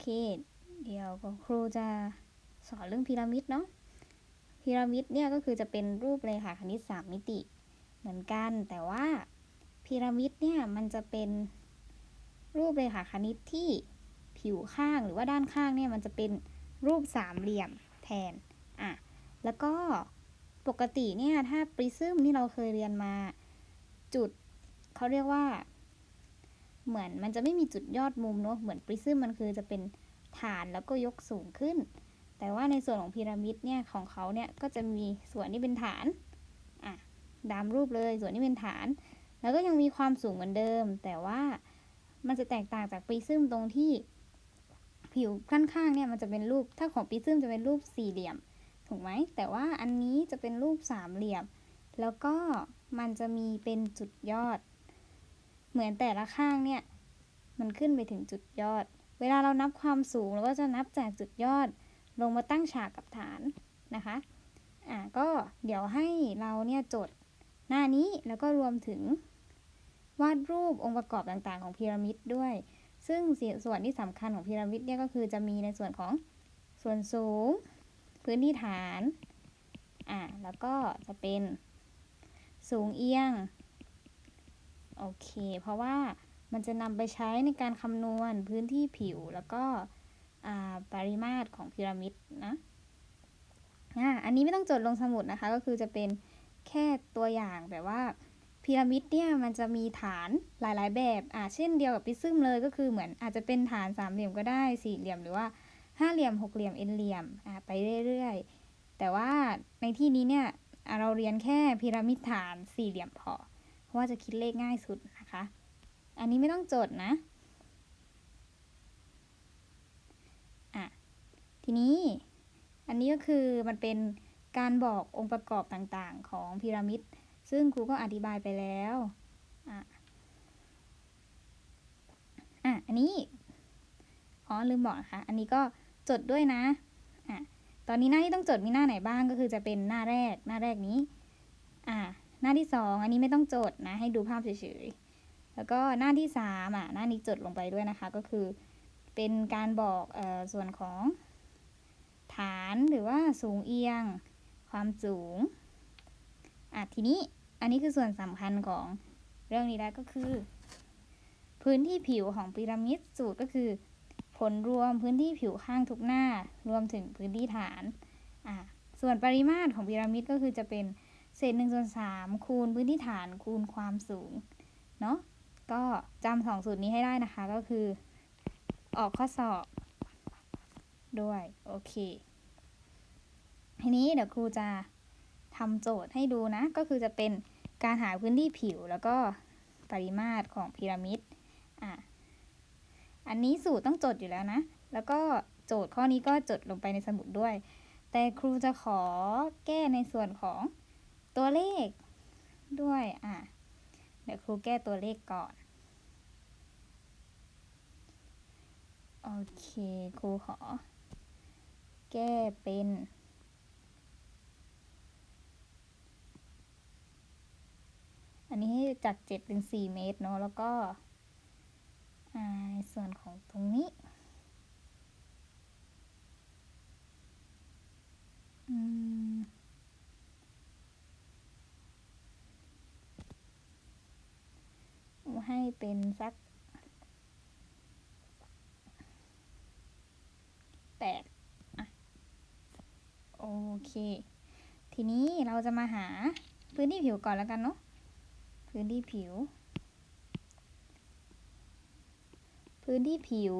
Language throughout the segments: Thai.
เค เดี๋ยวครูจะสอนเรื่องพีระมิดเนาะ พีระมิดเนี่ยก็คือจะเป็นรูปเลยค่ะคณิตสามมิติเหมือนกัน แต่ว่าพีระมิดเนี่ยมันจะเป็นรูปเลยค่ะคณิตที่ผิวข้างหรือว่าด้านข้างเนี่ยมันจะเป็นรูปสามเหลี่ยมแทน อะ แล้วก็ปกติเนี่ยถ้าปริซึมที่เราเคยเรียนมาจุดเขาเรียกว่า เหมือนมันจะไม่มีจุดยอดมุมเนาะเหมือนปริซึมมันคือจะเป็นฐานแล้วก็ยกสูงขึ้น แต่ว่าในส่วนของพีระมิดเนี่ยของเขาเนี่ยก็จะมีส่วนที่เป็นฐานอะดามรูปเลยส่วนที่เป็นฐาน แล้วก็ยังมีความสูงเหมือนเดิม แต่ว่ามันจะแตกต่างจากปริซึมตรงที่ผิวข้างๆเนี่ยมันจะเป็นรูปถ้าของปริซึมจะเป็นรูปสี่เหลี่ยมถูกไหมแต่ว่าอันนี้จะเป็นรูปสามเหลี่ยม แล้วก็มันจะมีเป็นจุดยอด เหมือนแต่ละข้างเนี่ย มันขึ้นไปถึงจุดยอด เวลาเรานับความสูงเราก็จะนับจากจุดยอด ลงมาตั้งฉากกับฐานนะคะ อ่าก็เดี๋ยวให้เราเนี่ยจดหน้านี้แล้วก็รวมถึง วาดรูปองค์ประกอบต่างๆ ของพีระมิดด้วย ซึ่งส่วนที่สำคัญของพีระมิดเนี่ยก็คือจะมีในส่วนของส่วนสูง พื้นที่ฐาน อ่าแล้วก็จะเป็นสูงเอียง โอเค เพราะว่ามันจะนำไปใช้ในการคำนวณพื้นที่ผิวแล้วก็ปริมาตรของพีระมิดนะอันนี้ไม่ต้องจดลงสมุดนะคะ ก็คือจะเป็นแค่ตัวอย่างแบบว่าพีระมิดเนี่ยมันจะมีฐานหลาย ๆ แบบอ่าเช่นเดียวกับปิซึมเลยก็คือเหมือนอาจจะเป็นฐานสามเหลี่ยมก็ได้สี่เหลี่ยมหรือว่าห้าเหลี่ยมหกเหลี่ยมเอ็นเหลี่ยมอ่าไปเรื่อย ๆ แต่ว่าในที่นี้เนี่ยเราเรียนแค่พีระมิดฐานสี่เหลี่ยมพอ เพราะว่าจะคิดเลขง่ายสุดนะคะ อันนี้ไม่ต้องจดนะอะทีนี้อันนี้ก็คือมันเป็นการบอกองค์ประกอบต่างๆ ของพีระมิด ซึ่งครูก็อธิบายไปแล้วอะอะอันนี้อ๋อลืมบอกนะคะอันนี้ก็จดด้วยนะอะตอนนี้หน้าที่ต้องจดมีหน้าไหนบ้างก็คือจะเป็นหน้าแรกหน้าแรกนี้ อะ หน้าที่สองอันนี้ไม่ต้องจดนะให้ดูภาพเฉยๆ แล้วก็หน้าที่สามอะหน้านี้จดลงไปด้วยนะคะ ก็คือเป็นการบอกออส่วนของฐานหรือว่าสูงเอียง ความสูงอะทีนี้อันนี้คือส่วนสำคัญของเรื่องนี้แล้วก็คือ พื้นที่ผิวของพีระมิดสูตรก็คือ ผลรวมพื้นที่ผิวข้างทุกหน้ารวมถึงพื้นที่ฐานอะส่วนปริมาตรของพีระมิดก็คือจะเป็น เศษหนึ่งส่วนสามคูณพื้นที่ฐานคูณความสูง เนาะก็จำสองสูตรนี้ให้ได้นะคะก็คือ ออกข้อสอบ ด้วย โอเค ทีนี้เดี๋ยวครูจะทำโจทย์ให้ดูนะ ก็คือจะเป็นการหาพื้นที่ผิวแล้วก็ปริมาตรของพีระมิด อะ อันนี้สูตรต้องจดอยู่แล้วนะ แล้วก็โจทย์ข้อนี้ก็จดลงไปในสมุดด้วย แต่ครูจะขอแก้ในส่วนของ ตัวเลขด้วยอะเดี๋ยวครูแก้ตัวเลขก่อน โอเค ครูขอ แก้เป็นอันนี้ให้จากเจ็ดเป็นสี่เมตรเนาะแล้วก็ในส่วนของตรงนี้ อือ ให้เป็นสักแปดอะ โอเค ทีนี้เราจะมาหาพื้นที่ผิวก่อนแล้วกันเนาะ พื้นที่ผิว พื้นที่ผิว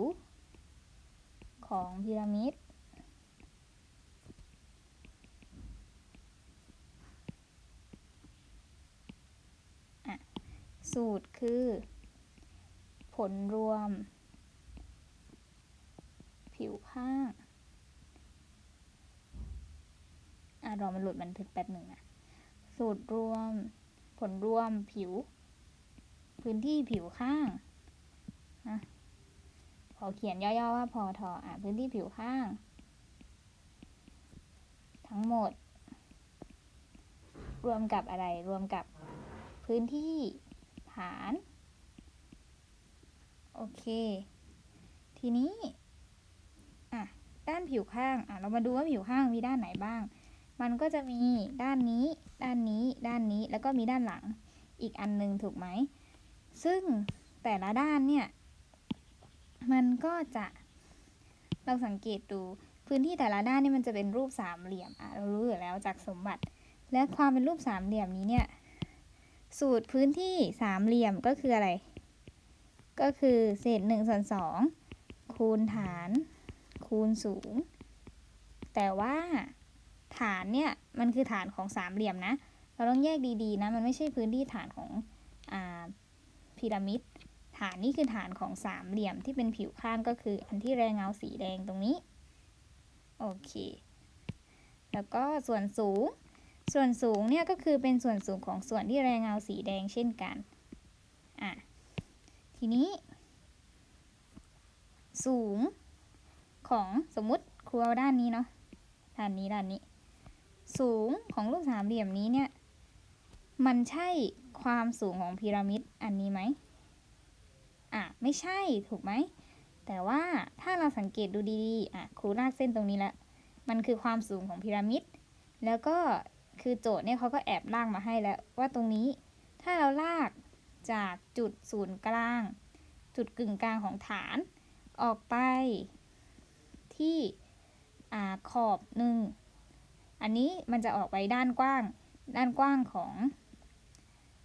ของพีระมิด สูตรคือ ผลรวม ผิวข้าง อะรอมันหลุดมันถึงแป๊บหนึ่งนะ สูตรรวม ผลรวมผิว พื้นที่ผิวข้างนะขอเขียนย่อๆว่าพอทออะ พื้นที่ผิวข้าง ทั้งหมด รวมกับอะไร รวมกับพื้นที่านโอเค ทีนี้ด้านผิวข้างอะเรามาดูว่าผิวข้างมีด้านไหนบ้าง มันก็จะมีด้านนี้ ด้านนี้ ด้านนี้ แล้วก็มีด้านหลังอีกอันหนึงถูกไหม ซึ่งแต่ละด้านเนี่ย มันก็จะเราสังเกตดูพื้นที่แต่ละด้านนี่มันจะเป็นรูปสามเหลี่ยมอะเรารู้อยู่แล้วจากสมบัติ และความเป็นรูปสามเหลี่ยมนี้เนี่ย สูตรพื้นที่สามเหลี่ยมก็คืออะไร ก็คือเศษหนึ่งส่วนสองคูณฐาน คูณสูง แต่ว่าฐานเนี่ยมันคือฐานของสามเหลี่ยมนะ เราต้องแยกดีๆนะ มันไม่ใช่พื้นที่ฐานของอาพีระมิด ฐานนี่คือฐานของสามเหลี่ยมที่เป็นผิวข้างก็คืออันที่แรงเงาสีแดงตรงนี้ โอเค แล้วก็ส่วนสูง ส่วนสูงเนี่ยก็คือเป็นส่วนสูงของส่วนที่แรงเงาสีแดงเช่นกัน อะ ทีนี้ สูงของสมมุติครูเอาด้านนี้เนาะ ด้านนี้ด้านนี้ สูงของรูปสามเหลี่ยมนี้เนี่ย มันใช่ความสูงของพีระมิดอันนี้ไหมอะ ไม่ใช่ถูกไหม แต่ว่าถ้าเราสังเกตดูดีๆ อะ ครูลากเส้นตรงนี้ล้วมันคือความสูงของพีระมิด แล้วก็ คือโจทย์เนี่ยเขาก็แอบลากมาให้แล้วว่าตรงนี้ ถ้าเราลากจากจุดศูนย์กลาง จุดกึ่งกลางของฐาน ออกไปที่อขอบหนึ่งอันนี้มันจะออกไปด้านกว้าง ด้านกว้างของ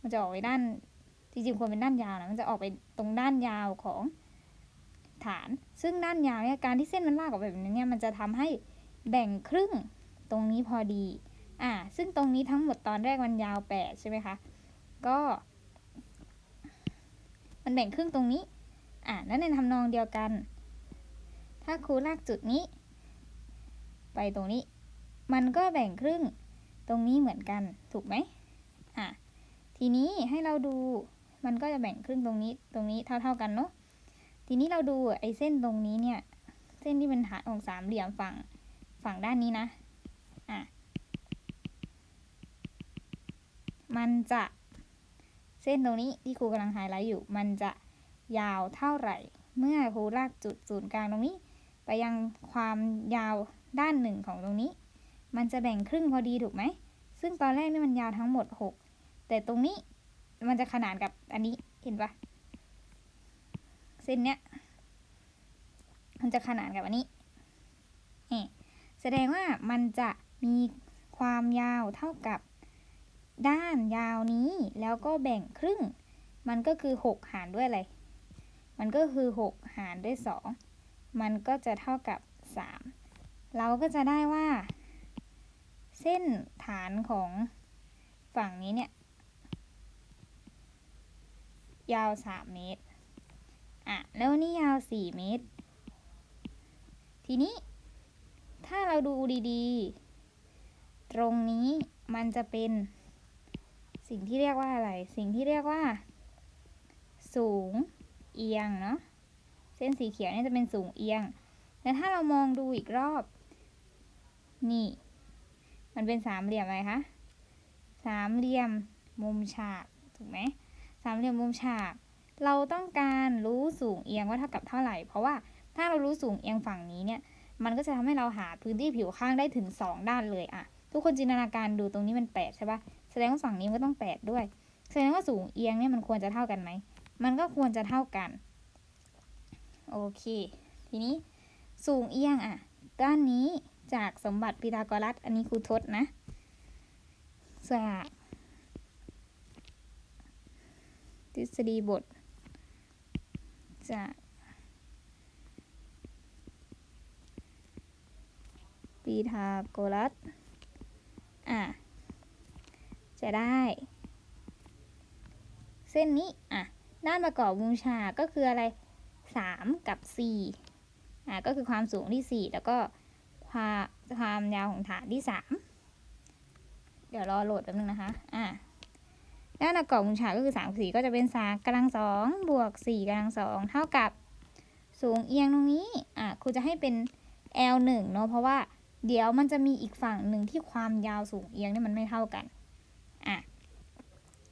มันจะออกไปด้านจริงๆควรเป็นด้านยาวนะมันจะออกไปตรงด้านยาวของฐาน ซึ่งด้านยาวเนี่ยการที่เส้นมันลากออกไปแบบนี้เนี่ยมันจะทำให้แบ่งครึ่งตรงนี้พอดี อ่า ซึ่งตรงนี้ทั้งหมดตอนแรกมันยาวแปดใช่ไหมคะ ก็ มันแบ่งครึ่งตรงนี้ อ่า แล้วในทำนองเดียวกัน ถ้าครูลากจุดนี้ ไปตรงนี้ มันก็แบ่งครึ่งตรงนี้เหมือนกัน ถูกไหมอะ ทีนี้ให้เราดู มันก็จะแบ่งครึ่งตรงนี้ ตรงนี้เท่า ๆกันเนาะ ทีนี้เราดูไอ้เส้นตรงนี้เนี่ย เส้นที่เป็นฐานของสามเหลี่ยมฝั่ง ฝั่งด้านนี้นะอะ มันจะเส้นตรงนี้ที่ครูกำลังไฮไลท์อยู่ มันจะยาวเท่าไหร่ เมื่อครูลากจุดศูนย์กลางตรงนี้ ไปยังความยาวด้านหนึ่งของตรงนี้ มันจะแบ่งครึ่งพอดีถูกไหม ซึ่งตอนแรกนี่มันยาวทั้งหมด 6 แต่ตรงนี้มันจะขนานกับอันนี้เห็นปะเส้นเนี้ยมันจะขนานกับอันนี้นี่แสดงว่ามันจะมีความยาวเท่ากับ ด้านยาวนี้แล้วก็แบ่งครึ่ง มันก็คือ 6 หารด้วยอะไร มันก็คือ 6 หารด้วย 2 มันก็จะเท่ากับ 3 เราก็จะได้ว่า เส้นฐานของฝั่งนี้เนี่ย ยาว 3 เมตร อะ แล้วนี่ยาว 4 เมตร ทีนี้ ถ้าเราดูดีๆ ตรงนี้มันจะเป็น สิ่งที่เรียกว่าอะไร สิ่งที่เรียกว่า สูงเอียงเนาะ เส้นสีเขียวนี่จะเป็นสูงเอียง แต่ถ้าเรามองดูอีกรอบ นี่ มันเป็นสามเหลี่ยมอะไรคะ สามเหลี่ยมมุมฉาก ถูกไหม สามเหลี่ยมมุมฉาก เราต้องการรู้สูงเอียงว่าเท่ากับเท่าไหร่ เพราะว่าถ้าเรารู้สูงเอียงฝั่งนี้เนี่ย มันก็จะทำให้เราหาพื้นที่ผิวข้างได้ถึงสองด้านเลยอะทุกคนจินตนาการดูตรงนี้มันแปดใช่ปะ แสดงว่าฝั่งนี้มันก็ต้องแปดด้วย แสดงว่าสูงเอียงเนี่ยมันควรจะเท่ากันไหม มันก็ควรจะเท่ากัน โอเค ทีนี้สูงเอียงอะ ด้านนี้จากสมบัติพีทาโกรัส อันนี้ครูทศนะ จากทฤษฎีบท จากพีทาโกรัส อะ จะได้ เส้นนี้อะด้านประกอบวงฉากก็คืออะไรสามกับสี่อะก็คือความสูงที่สี่แล้วก็ความความยาวของฐานที่สามเดี๋ยวรอโหลดแป๊บนึงนะคะอะด้านประกอบวงฉากก็คือสามสี่ก็จะเป็นสามกำลังสองบวกสี่กำลังสองเท่ากับสูงเอียงตรงนี้อะครูจะให้เป็น L หนึ่งเนาะเพราะว่าเดี๋ยวมันจะมีอีกฝั่งหนึ่งที่ความยาวสูงเอียงเนี่ยมันไม่เท่ากัน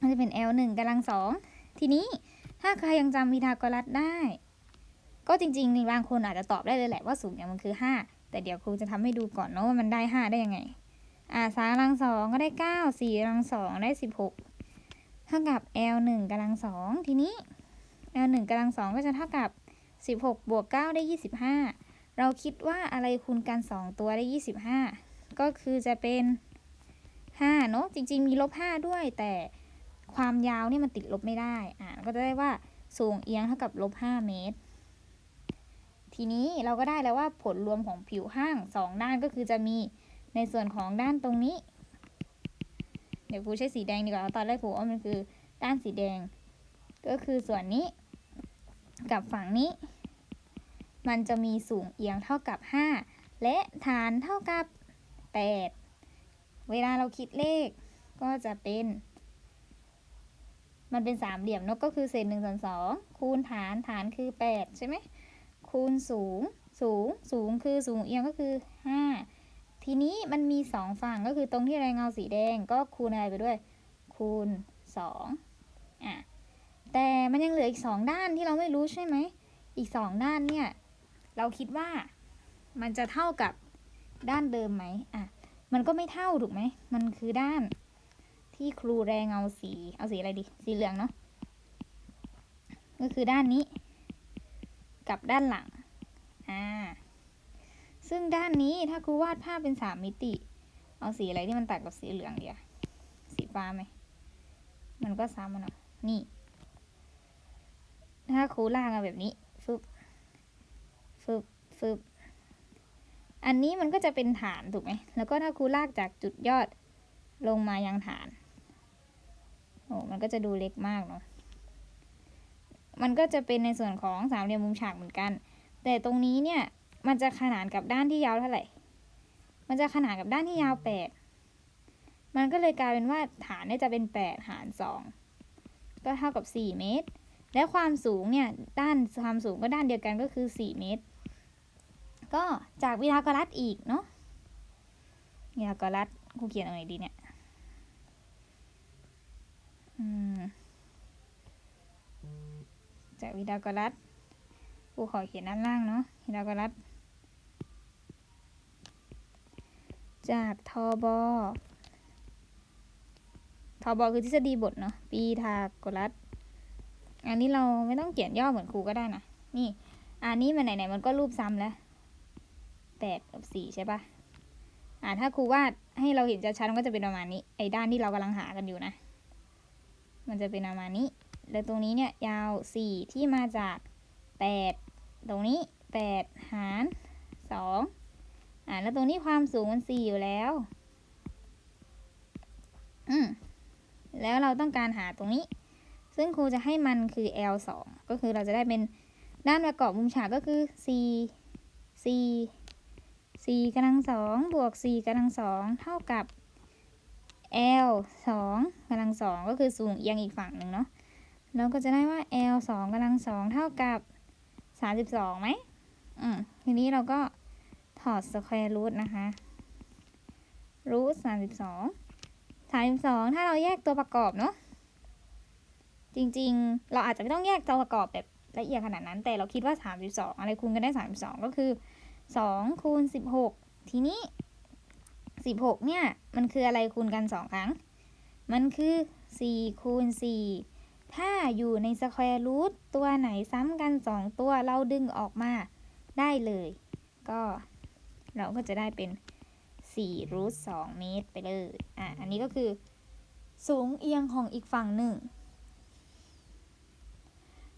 มันจะเป็น L หนึ่งกำลังสองทีนี้ถ้าใครยังจำพีทาโกรัสได้ ก็จริงๆบางคนอาจจะตอบได้เลยแหละว่าสูงอย่างมันคือ 5 แต่เดี๋ยวครูจะทำให้ดูก่อนเนาะว่ามันได้ห้าได้ยังไง อ่าสามกำลังสองก็ได้เก้าสี่กำลังสองได้สิบหกเท่ากับ L หนึ่งกำลังสองทีนี้ L หนึ่งกำลังสองก็จะเท่ากับสิบหกบวกเก้าได้ยี่สิบห้าเราคิดว่าอะไรคูณกันสองตัวได้ยี่สิบห้าก็คือจะเป็นห้าเนาะจริง ๆ มีลบห้าด้วยแต่ ความยาวนี่มันติดลบไม่ได้ อ่าก็จะได้ว่าสูงเอียงเท่ากับลบห้าเมตร ทีนี้เราก็ได้แล้วว่าผลรวมของผิวห้างสองด้านก็คือจะมีในส่วนของด้านตรงนี้ เดี๋ยวครูใช้สีแดงดีกว่า ตอนแรกครูว่ามันคือด้านสีแดง ก็คือส่วนนี้กับฝั่งนี้ มันจะมีสูงเอียงเท่ากับ 5 และฐานเท่ากับ 8 เวลาเราคิดเลขก็จะเป็น มันเป็นสามเหลี่ยมเนอะก็คือเศษหนึ่งส่วนสองคูณฐานฐานคือ8ใช่ไหมคูณสูงสูงสูงคือสูงเอียงก็คือ5ทีนี้มันมีสองฝั่งก็คือตรงที่แรงเงาสีแดงก็คูณอะไรไปด้วย คูณ2อะแต่มันยังเหลืออีกสองด้านที่เราไม่รู้ใช่ไหมอีกสองด้านเนี่ยเราคิดว่ามันจะเท่ากับด้านเดิมไหมอะ มันก็ไม่เท่าถูกไหม มันคือด้าน ที่ครูแรงเอาสี เอาสีอะไรดี สีเหลืองเนาะ ก็คือด้านนี้ กับด้านหลัง อ่า ซึ่งด้านนี้ถ้าครูวาดภาพเป็นสามมิติ เอาสีอะไรที่มันตัดกับสีเหลืองเดียวสีฟ้าไหม มันก็ซ้ำมันเนาะ นี่ ถ้าครูลากมาแบบนี้ ฟึบ ฟึบ ฟึบ อันนี้มันก็จะเป็นฐานถูกไหม แล้วก็ถ้าครูลากจากจุดยอดลงมายังฐาน โอ้มันก็จะดูเล็กมากเนาะ มันก็จะเป็นในส่วนของสามเหลี่ยมมุมฉากเหมือนกัน แต่ตรงนี้เนี่ย มันจะขนานกับด้านที่ยาวเท่าไหร่ มันจะขนานกับด้านที่ยาวแปดมันก็เลยกลายเป็นว่าฐานเนี่ยจะเป็นแปดหารสองก็เท่ากับสี่เมตร และความสูงเนี่ย ด้านความสูงก็ด้านเดียวกันก็คือสี่เมตร ก็จากวิทากรัสอีกเนาะวิทากรัสครูเขียนอะไรดีเนี่ย จากวิทากรัสครูขอเขียนด้านล่างเนาะวิทากรัสจากทบทบคือทฤษฎีบทเนาะ ปีทากรัสอันนี้เราไม่ต้องเขียนย่อเหมือนครูก็ได้นะ นี่ อันนี้มันไหนๆมันก็รูปซ้ำแล้วแปดกับสี่ใช่ปะอ่าถ้าครูวาดให้เราเห็นชัดๆมันก็จะเป็นประมาณนี้ ไอ้ด้านที่เรากำลังหากันอยู่นะ มันจะเป็นประมาณนี้ แล้วตรงนี้เนี่ยยาวสี่ที่มาจากแปดตรงนี้แปดหารสองอ่าแล้วตรงนี้ความสูงมันสี่อยู่แล้ว อืมแล้วเราต้องการหาตรงนี้ ซึ่งครูจะให้มันคือ L 2ก็คือเราจะได้เป็นด้านประกอบมุมฉากก็คือ c c c กำลังสองบวก c กำลังสองเท่ากับ L 2กำลังสองก็คือสูงเอียงอีกฝั่งหนึ่งเนาะเราก็จะได้ว่า L 2กำลังสองเท่ากับ 32ไหมอืมทีนี้เราก็ถอดสแควร์รูทนะคะรูท32 32ถ้าเราแยกตัวประกอบเนาะจริงๆ เราอาจจะไม่ต้องแยกตัวประกอบแบบละเอียดขนาดนั้น แต่เราคิดว่า32อะไรคูณกันได้32ก็คือ2คูณ16ทีนี้ 16 เนี่ย มันคืออะไรคูณกัน 2 ครั้ง มันคือ4คูณ4ถ้าอยู่ในสแควร์รูทตัวไหนซ้ำกัน 2 ตัวเราดึงออกมาได้เลย ก็เราก็จะได้เป็น4รูท2เมตรไปเลย อะ อันนี้ก็คือ สูงเอียงของอีกฝั่งหนึ่ง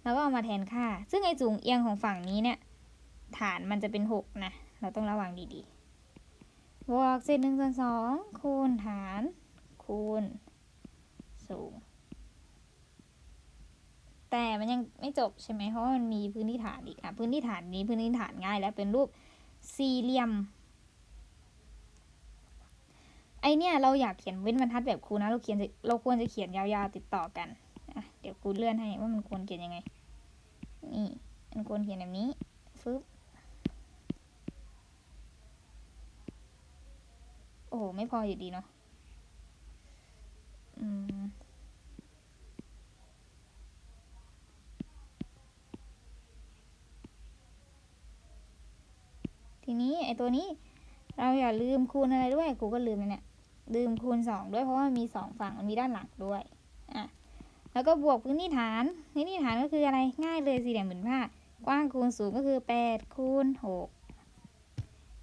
แล้วก็เอามาแทนค่า ซึ่งไอ้สูงเอียงของฝั่งนี้เนี่ย ฐานมันจะเป็น 6 นะ เราต้องระวังดีๆ บวกเศษหนึ่งส่วนสองคูณฐานคูณสูง แต่มันยังไม่จบใช่ไหมเพราะมันมีพื้นที่ฐานอีกอะพื้นที่ฐานนี้พื้นที่ฐานง่ายแล้วเป็นรูปสี่เหลี่ยมไอเนี่ยเราอยากเขียนเว้นบรรทัดแบบครูนะเราเขียนเราควรจะเขียนยาวๆติดต่อกันอะเดี๋ยวครูเลื่อนให้ว่ามันควรเขียนยังไง นี่มันควรเขียนแบบนี้ฟึบโอ้โห ไม่พออยู่ดีเนาะอืมทีนี้ไอตัวนี้เราอย่าลืมคูณอะไรด้วยครูก็ลืมแล้วเนี่ยลืมคูณสองด้วยเพราะว่ามันมีสองฝั่งมันมีด้านหลังด้วยอะแล้วก็บวกพื้นที่ฐานพื้นที่ฐานก็คืออะไรง่ายเลยสี่เหลี่ยมผืนผ้ากว้างคูณสูงก็คือแปดคูณหก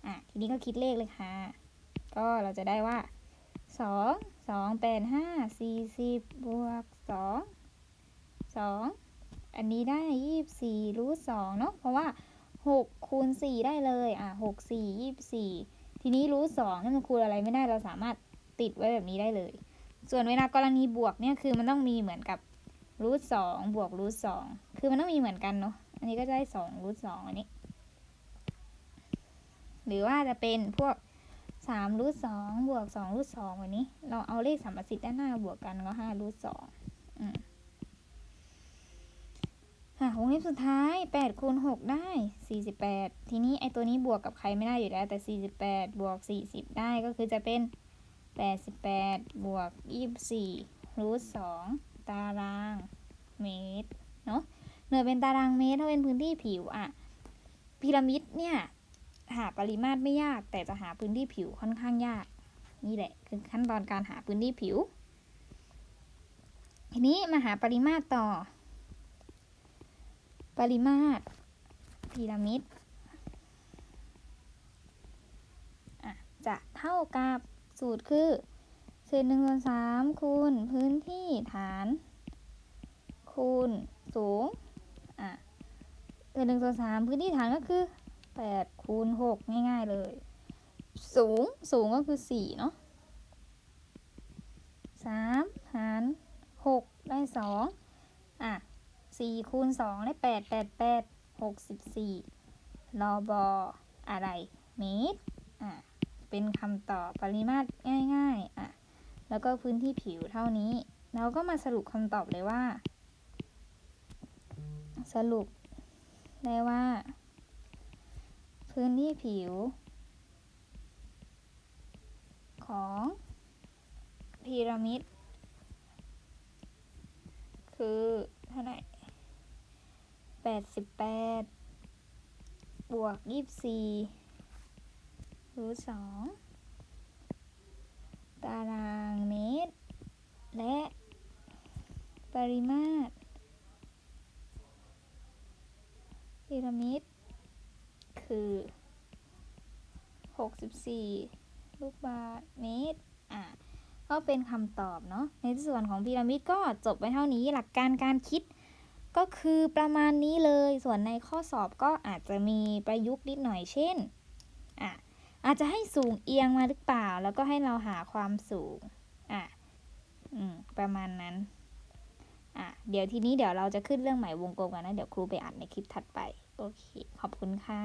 อะทีนี้ก็คิดเลขเลยค่ะ ก็เราจะได้ว่าสองสองแปดห้าสี่สิบบวกสองสองอันนี้ได้ยี่สิบสี่รูทสองเนาะเพราะว่าหกคูณสี่ได้เลย อะหกสี่ยี่สิบสี่ทีนี้รูทสองถ้ามันคูณอะไรไม่ได้เราสามารถติดไว้แบบนี้ได้เลย ส่วนเวลากรณีบวกเนี่ยคือมันต้องมีเหมือนกับรูทสองบวกรูทสองคือมันต้องมีเหมือนกันเนาะอันนี้ก็จะได้สองรูทสองอันนี้ หรือว่าจะเป็นพวก สามรูทสองบวกสองรูทสองวันนี้ เราเอาเลขสามประสิทธิ์ด้านหน้าบวกกันก็ห้ารูทสองอืมค่ะวงเล็บสุดท้ายแปดคูณหกได้สี่สิบแปดทีนี้ไอตัวนี้บวกกับใครไม่ได้อยู่แล้วแต่สี่สิบแปดบวกสี่สิบได้ก็คือจะเป็นแปดสิบแปดบวกยี่สิบสี่รูทสองตารางเมตรเนาะเนื่อเป็นตารางเมตรถ้าเป็นพื้นที่ผิวอะพีระมิดเนี่ย หาปริมาตรไม่ยาก แต่จะหาพื้นที่ผิวค่อนข้างยาก นี่แหละคือขั้นตอนการหาพื้นที่ผิว ทีนี้มาหาปริมาตรต่อ ปริมาตรพีระมิดจะเท่ากับสูตรคือเศษหนึ่งส่วนสามคูณพื้นที่ฐาน คูณสูงอะเศษหนึ่งส่วนสามพื้นที่ฐานก็คือ แปดคูณหกง่ายๆเลย สูงสูงก็คือสี่เนาะสามหารหกได้สองอะสี่คูณสองได้แปดแปดแปดหกสิบสี่รอบออะไรเมตรอะ เป็นคำตอบปริมาตรง่ายๆ อะ แล้วก็พื้นที่ผิวเท่านี้ เราก็มาสรุปคำตอบเลยว่า สรุปได้ว่า พื้นที่ผิว ของพีระมิด คือเท่าไหร่แปดสิบแปดบวกยี่สิบสี่รูทสองตารางเมตร และ ปริมาตรพีระมิด คือ64ลูกบาศก์เมตร อะ ก็เป็นคำตอบเนาะ ในส่วนของพีระมิดก็จบไว้เท่านี้ หลักการการคิด ก็คือประมาณนี้เลย ส่วนในข้อสอบก็อาจจะมีประยุกต์นิดหน่อย เช่น อะ อาจจะให้สูงเอียงมาหรือเปล่า แล้วก็ให้เราหาความสูง อะ อืม ประมาณนั้น อะ เดี๋ยวทีนี้เดี๋ยวเราจะขึ้นเรื่องใหมายวงกลมกันนะ เดี๋ยวครูไปอ่านในคลิปถัดไป โอเค ขอบคุณค่ะ